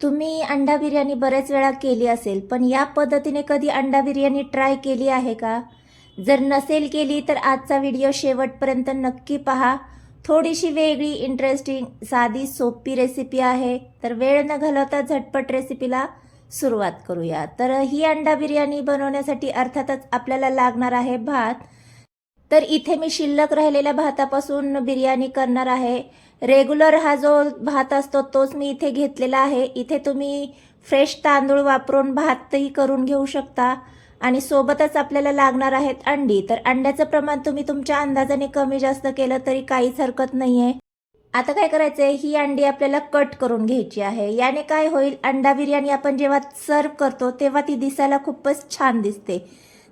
तुम्ही अंडा बिर्याणी बरेच वेळा केली असेल पण या पद्धतीने कधी अंडा बिर्याणी ट्राय केली आहे का? जर नसेल केली तर आजचा व्हिडिओ शेवटपर्यंत नक्की पहा. थोडीशी वेगळी इंटरेस्टिंग साधी सोपी रेसिपी आहे. तर वेळ न घालवता झटपट रेसिपीला सुरुवात करूया. तर ही अंडा बिर्याणी बनवण्यासाठी अर्थातच आपल्याला लागणार आहे भात. तर इथे मी शिल्लक राहिलेल्या भातापासून बिर्याणी करणार आहे. रेग्युलर हा जो भात असतो तोच मी इथे घेतलेला आहे. इथे तुम्ही फ्रेश तांदूळ वापरून भातही करून घेऊ शकता. आणि सोबतच आपल्याला लागणार आहेत अंडी. तर अंड्याचं प्रमाण तुम्ही तुमच्या अंदाजाने कमी जास्त केलं तरी काहीच हरकत नाही आहे आता काय करायचं आहे ही अंडी आपल्याला कट करून घ्यायची आहे. याने काय होईल? अंडा बिर्याणी आपण जेव्हा सर्व करतो तेव्हा ती दिसायला खूपच छान दिसते.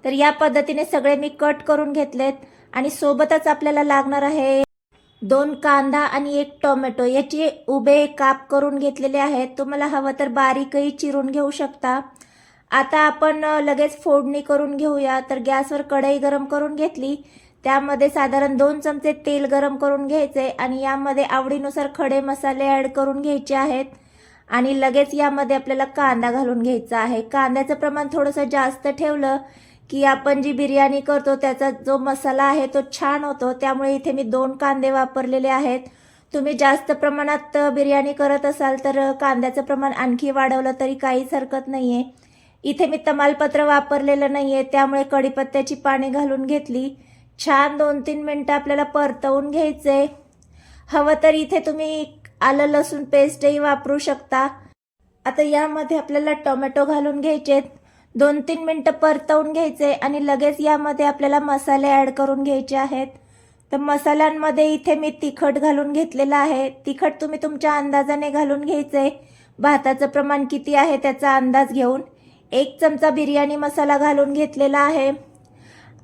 तर या पद्धतीने सगळे मी कट करून घेतलेत. आणि सोबतच आपल्याला लागणार आहे दोन कांदा आणि एक टोमॅटो याचे उभे काप करून घेतलेले आहेत. तुम्हाला हवं तर बारीकही चिरून घेऊ शकता. आता आपण लगेच फोडणी करून घेऊया. तर गॅसवर कढई गरम करून घेतली. त्यामध्ये साधारण दोन चमचे तेल गरम करून घ्यायचे आणि यामध्ये आवडीनुसार खडे मसाले ॲड करून घ्यायचे आहेत. आणि लगेच यामध्ये आपल्याला कांदा घालून घ्यायचा आहे. कांद्याचं प्रमाण थोडंसं जास्त ठेवलं की आपण जी बिर्याणी करतो त्याचा जो मसाला आहे तो छान होतो. त्यामुळे इथे मी दोन कांदे वापरलेले आहेत. तुम्ही जास्त प्रमाणात बिर्याणी करत असाल तर कांद्याचं प्रमाण आणखी वाढवलं तरी काहीच हरकत नाही आहे इथे मी तमालपत्र वापरलेलं नाही आहे त्यामुळे कढीपत्त्याची पाने घालून घेतली. छान दोन तीन मिनटं आपल्याला परतवून घ्यायचे हवं तर इथे तुम्ही आलं लसूण पेस्टही वापरू शकता. आता यामध्ये आपल्याला टोमॅटो घालून घ्यायचेत. दोन तीन मिनटं परतवून घ्यायचे आणि लगेच यामध्ये आपल्याला मसाले ॲड करून घ्यायचे आहेत. तर मसाल्यांमध्ये इथे मी तिखट घालून घेतलेलं आहे. तिखट तुम्ही तुमच्या अंदाजाने घालून घ्यायचे. भाताचं प्रमाण किती आहे त्याचा अंदाज घेऊन एक चमचा बिर्याणी मसाला घालून घेतलेला आहे.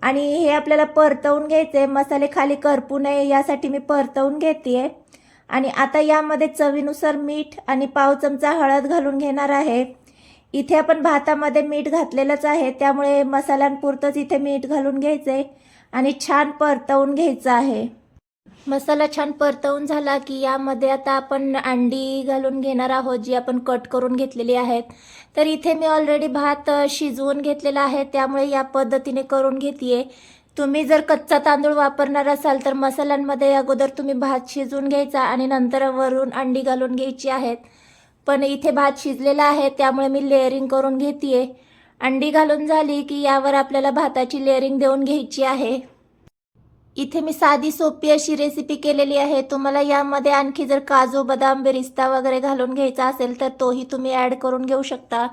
आणि हे आपल्याला परतवून घ्यायचे. मसाले खाली करपू नये यासाठी मी परतवून घेते आणि आता यामध्ये चवीनुसार मीठ आणि पाव चमचा हळद घालून घेणार आहे. इथे आपण भातामध्ये मीठ घातलेलंच आहे. त्यामुळे मसाल्यांपुरतंच इथे मीठ घालून घ्यायचे आणि छान परतवून घ्यायचं आहे. मसाला छान परतवून झाला की यामध्ये आता आपण अंडी घालून घेणार आहोत जी आपण कट करून घेतलेली आहेत. तर इथे मी ऑलरेडी भात शिजवून घेतलेला आहे. त्यामुळे या पद्धतीने करून घेते तुम्ही जर कच्चा तांदूळ वापरणार असाल तर मसाल्यांमध्ये अगोदर तुम्ही भात शिजवून घ्यायचा आणि नंतर वरून अंडी घालून घ्यायची आहेत. पण इथे भात शिजलेला आहे त्यामुळे मी लेअरिंग करून घेते अंडी घालून झाली की यावर आपल्याला भाताची लेअरिंग देऊन घ्यायची आहे. इथे मी साधी सोपी अशी रेसिपी केलेली आहे. तुम्हाला यामध्ये आणखी जर काजू बदाम बिरिस्ता वगैरे घालून घ्यायचा असेल तर तोही तुम्ही ॲड करून घेऊ शकता.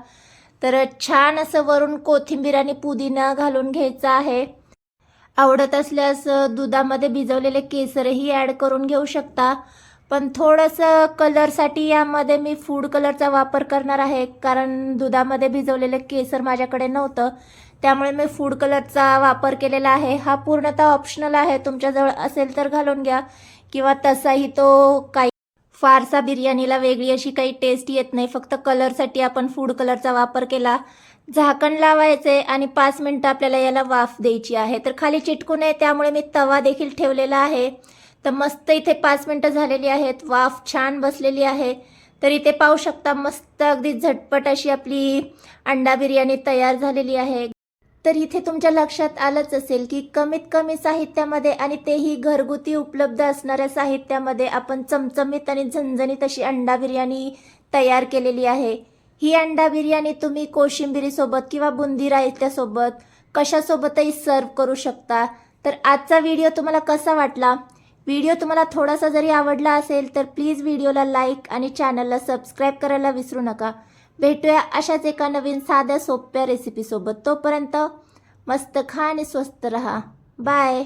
तर छान असं वरून कोथिंबीर आणि पुदिना घालून घ्यायचा आहे. आवडत असल्यास दुधामध्ये भिजवलेले केसरही ॲड करून घेऊ शकता. पण थोडंसं कलरसाठी यामध्ये मी फूड कलरचा वापर करणार आहे. कारण दुधामध्ये भिजवलेलं केसर माझ्याकडे नव्हतं. त्यामुळे मी फूड कलरचा वापर केलेला आहे. हा पूर्णतः ऑप्शनल आहे. तुमच्याजवळ असेल तर घालून घ्या. किंवा तसाही तो काही फारसा बिर्याणीला वेगळी अशी काही टेस्ट येत नाही. फक्त कलरसाठी आपण फूड कलरचा वापर केला. झाकण लावायचे आणि पाच मिनटं आपल्याला याला वाफ द्यायची आहे. तर खाली चिटकू नये त्यामुळे मी तवा देखील ठेवलेला आहे. तर मस्त इथे पाच मिनटं झालेली आहेत. वाफ छान बसलेली आहे. तर इथे पाहू शकता मस्त अगदी झटपट अशी आपली अंडा बिर्याणी तयार झालेली आहे. तर इथे तुमच्या लक्षात आलंच असेल की कमीत कमी साहित्यामध्ये आणि तेही घरगुती उपलब्ध असणाऱ्या साहित्यामध्ये आपण चमचमीत आणि झणझणीत अशी अंडा बिर्याणी तयार केलेली आहे. ही अंडा बिर्याणी तुम्ही कोशिंबिरीसोबत किंवा बुंदी रायत्यासोबत कशासोबतही सर्व करू शकता. तर आजचा व्हिडिओ तुम्हाला कसा वाटला? व्हिडिओ तुम्हाला थोडासा जरी आवडला असेल तर प्लीज व्हिडिओला लाईक आणि चॅनलला सबस्क्राईब करायला विसरू नका. भेटूया अशाच एका नवीन साध्या सोप्या रेसिपीसोबत तोपर्यंत मस्त खा आणि स्वस्त रहा. बाय